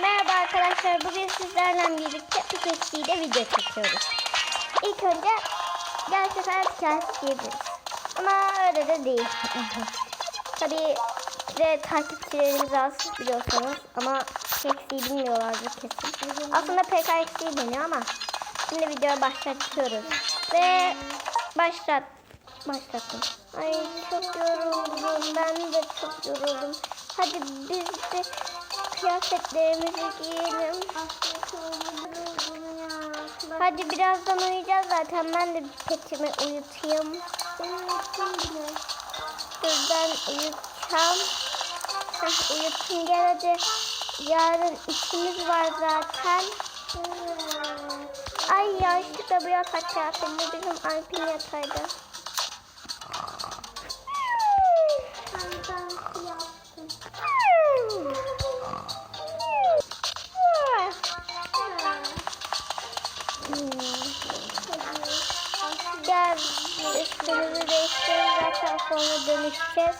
Merhaba arkadaşlar. Bugün sizlerle birlikte Pikachu'da video çekiyoruz. İlk önce gerçekten hikayesi diyebiliriz. Ama öyle de değil. Tabii de takipçilerimiz az biliyorsunuz ama eksiği bilmiyorlardır kesin. Aslında eksiği deniyor ama şimdi videoya başlatıyoruz. Ve başlat. Başlattım. Ay çok yoruldum. Ben de çok yoruldum. Hadi biz de kıyafetlerimizi giyelim. Hadi birazdan uyuyacağız zaten. Ben de petimi uyutayım. Dur ben uyutacağım. Heh, uyuttum gel hadi. Yarın işimiz var zaten. Ay ya bu yatak kıyafetli bizim Alp'in yatağıydı. Üstümüzü değiştiririz zaten sonra dönüşeceğiz.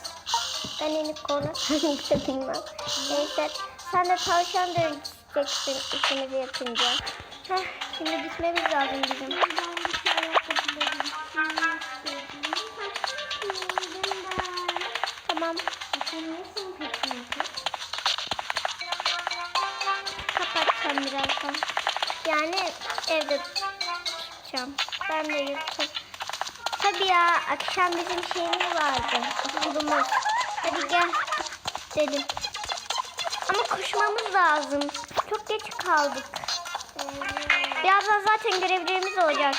Ben unicorn'a sen de bilmem. Neyse sen de tavşan dönüşeceksin işimizi yapınca. Heh, şimdi gitmemiz lazım bizim. Tamam. Kapatacağım birazdan. Yani evde tutacağım. Ben de yuttum. Tabii ya akşam bizim şeyimiz vardı. Okulumuz. Hadi gel dedim. Ama koşmamız lazım. Çok geç kaldık. Birazdan zaten görevlerimiz olacak.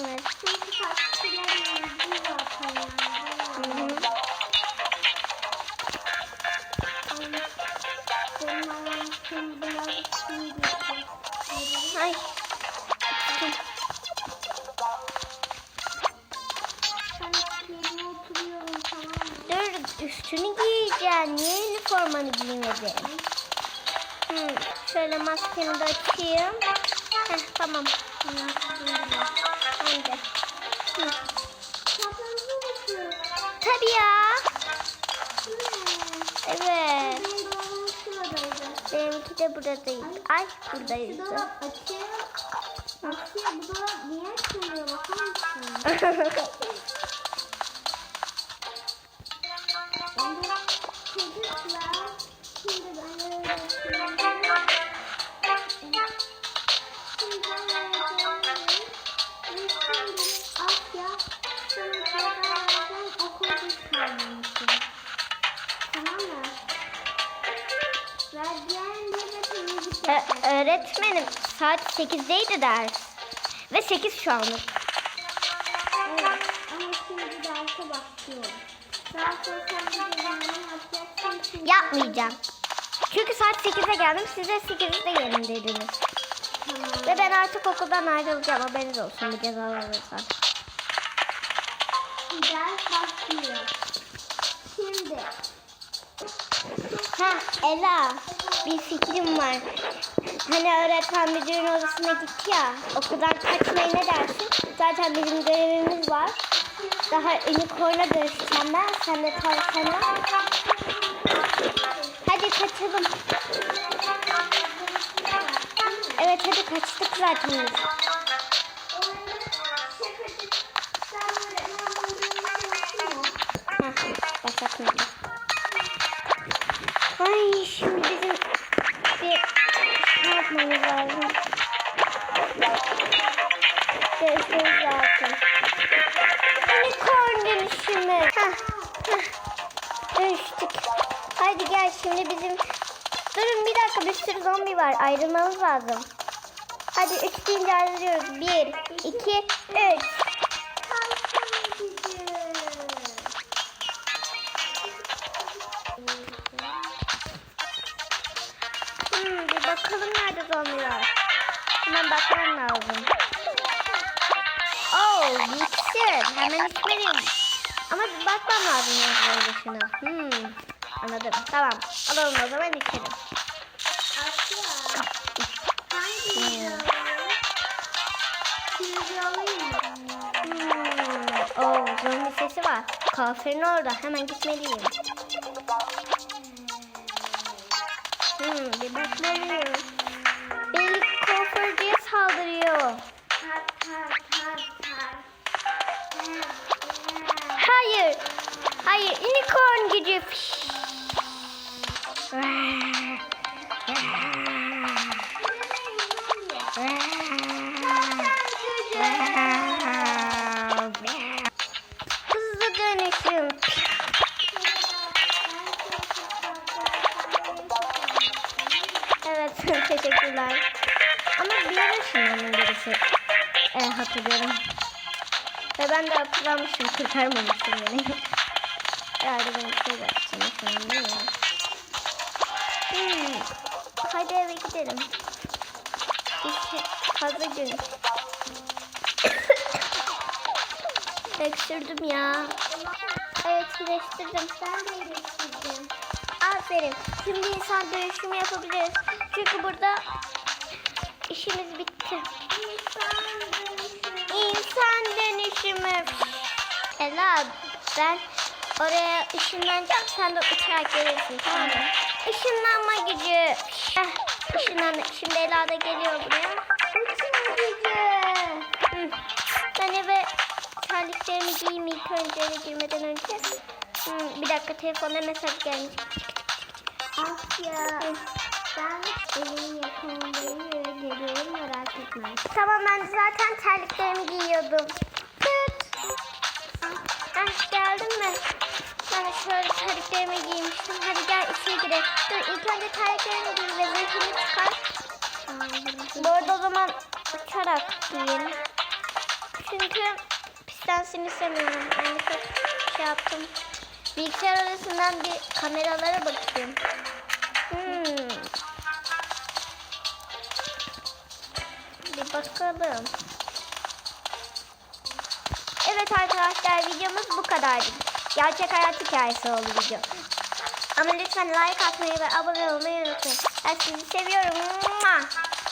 Evet. Ay. Üstünü giyeceksin. Niye üniformanı giymedin? Hmm, şöyle maskemi de açayım. Heh, tamam. Bence. Hı. Tabii ya. Evet. Benimki de buradaydı. Ay buradaydı. Ö- öğretmenim saat 8'deydi ders. Ve 8 şu anlık. Evet ama şimdi derse başlıyorum. De Yapmayacağım. Çünkü saat 8'e geldim. Size 8'de gelin dediniz. Tamam. Ve ben artık okuldan ayrılacağım. Haberiniz olsun bu cezalarınızdan. Ders başlıyor. Şimdi Ha Ela bir fikrim var. Hani öğretmen müdürün odasına gitti ya. Okuldan kaçmaya ne dersin? Zaten bizim görevimiz var. Daha unicorn'a dönüşeceğim ben. Sen de tavşana. Hadi kaçalım. Evet hadi kaçtık zaten Dönüşmemiz lazım. Unicorn dönüşümü. Dönüştük. Haydi gel şimdi bizim... Durun bir dakika bir sürü zombi var. Ayrılmamız lazım. Hadi üç deyince ayrılıyoruz. Bir, iki, üç. Hmm, bir bakalım nerede zombiler. Hemen bakmam lazım. İksir. Hemen içmeliyim. Ama bakmam lazım yazıları dışına. Hmm, anladım. Tamam. Alalım o zaman içelim. Hmm. Oh, zombi sesi var. Kafirin orada. Hemen gitmeliyim. Hmm, bir bakmalıyım. Belli kuaförcüye saldırıyor. Tar tar tar tar. Hayır. Hayır. Unicorn gücü. Hızlı dönüşüm. Evet teşekkürler. Ama bir ara ışınlanın birisi. E, hatırlıyorum. Ve ben de hatırlamışım kurtarmamışım beni. Herhalde ben bir şey yapacağım. Hmm. Hadi eve gidelim. İşte fazla gün. Öksürdüm ya. Evet iyileştirdim. Ben de iyileştirdim. Aferin. Şimdi insan dönüşümü yapabiliriz. Çünkü burada işimiz bitti. İnsan İnsan dönüşümü. Ela ben oraya ışınlanacağım. Sen de uçarak gelirsin tamam mı? Işınlanma gücü. Eh, ışınlan. Şimdi Ela da geliyor buraya. Uçma gücü. Ben eve terliklerimi giyeyim ilk önce eve girmeden önce. Hı, bir dakika telefonda mesaj gelmiş. Asya. Ben evin yakınındayım merak etme. Tamam ben zaten terliklerimi giyiyordum. Tüt. Ah geldin mi? Ben şöyle terliklerimi giymiştim. Hadi gel içeri girelim. Dur ilk önce terliklerimi giy ve zırhını çıkar. Bu arada o zaman uçarak giyelim. Çünkü pislensin istemiyorum. De çok şey yaptım. Bilgisayar odasından bir kameralara bakayım. Bakalım. Evet arkadaşlar videomuz bu kadardı. Gerçek hayat hikayesi oldu video. Ama lütfen like atmayı ve abone olmayı unutmayın. Ben sizi seviyorum. Mua!